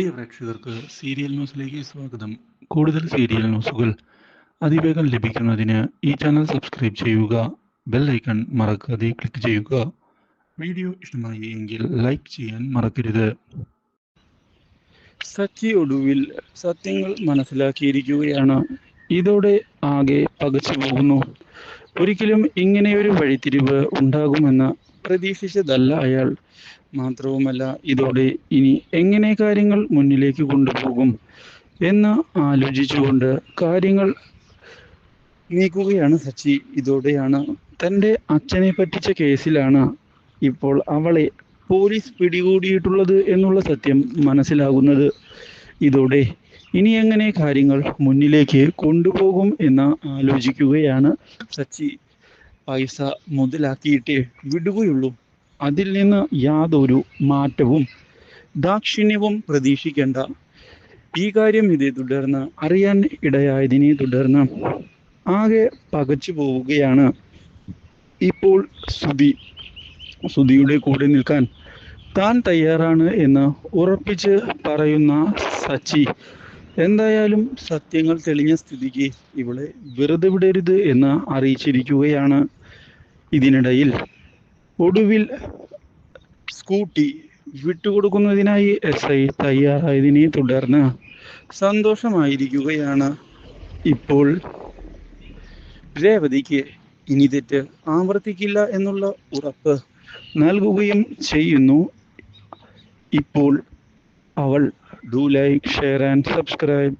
പ്രിയ പ്രേക്ഷകർക്ക് സീരിയൽ ന്യൂസിലേക്ക് സ്വാഗതം. കൂടുതൽ സീരിയൽ ന്യൂസുകൾ അതിവേഗം ലഭിക്കുന്നതിന് ഈ ചാനൽ സബ്സ്ക്രൈബ് ചെയ്യുക ബെൽ ഐക്കൺ മറക്കാതെ ക്ലിക്ക് ചെയ്യുക. വീഡിയോ ഇഷ്ടമായി എങ്കിൽ ലൈക്ക് ചെയ്യാൻ മറക്കരുത്. സച്ചി ഒടുവിൽ സത്യങ്ങൾ മനസ്സിലാക്കിയിരിക്കുകയാണ്. ഇതോടെ ആകെ പകച്ചു പോകുന്നു. ഒരിക്കലും ഇങ്ങനെയൊരു വഴിത്തിരിവ് ഉണ്ടാകുമെന്ന് പ്രതീക്ഷിച്ചതല്ല അയാൾ. മാത്രവുമല്ല ഇതോടെ ഇനി എങ്ങനെ കാര്യങ്ങൾ മുന്നിലേക്ക് കൊണ്ടുപോകും എന്ന് ആലോചിച്ചുകൊണ്ട് കാര്യങ്ങൾ നീക്കുകയാണ് സച്ചി. ഇതോടെയാണ് തന്റെ അച്ഛനെ പറ്റിച്ച കേസിലാണ് ഇപ്പോൾ അവളെ പോലീസ് പിടികൂടിയിട്ടുള്ളത് എന്നുള്ള സത്യം മനസ്സിലാകുന്നത്. ഇതോടെ ഇനി എങ്ങനെ കാര്യങ്ങൾ മുന്നിലേക്ക് കൊണ്ടുപോകും എന്ന് ആലോചിക്കുകയാണ് സച്ചി. പൈസ മുതലാക്കിയിട്ടേ വിടുകയുള്ളൂ. അതിൽ നിന്ന് യാതൊരു മാറ്റവും ദാക്ഷിണ്യവും പ്രതീക്ഷിക്കേണ്ട. ഈ കാര്യം ഇതേ തുടർന്ന് അറിയാൻ ഇടയായതിനെ തുടർന്ന് ആകെ പകച്ചു പോവുകയാണ് ഇപ്പോൾ സുധി സുധിയുടെ കൂടെ നിൽക്കാൻ താൻ തയ്യാറാണ് എന്ന് ഉറപ്പിച്ച് പറയുന്ന സച്ചി. എന്തായാലും സത്യങ്ങൾ തെളിഞ്ഞ സ്ഥിതിക്ക് ഇവളെ വെറുതെ വിടരുത് എന്ന് അറിയിച്ചിരിക്കുകയാണ് ഇതിനിടയിൽ. ഒടുവിൽ സ്കൂട്ടി വിട്ടുകൊടുക്കുന്നതിനായി എസ് ഐ തയ്യാറായതിനെ തുടർന്ന് സന്തോഷമായിരിക്കുകയാണ്. ഇപ്പോൾ രേവതിക്ക് ഇനി തെറ്റ് ആവർത്തിക്കില്ല എന്നുള്ള ഉറപ്പ് നൽകുകയും ചെയ്യുന്നു. ഇപ്പോൾ അവൾ do like share and subscribe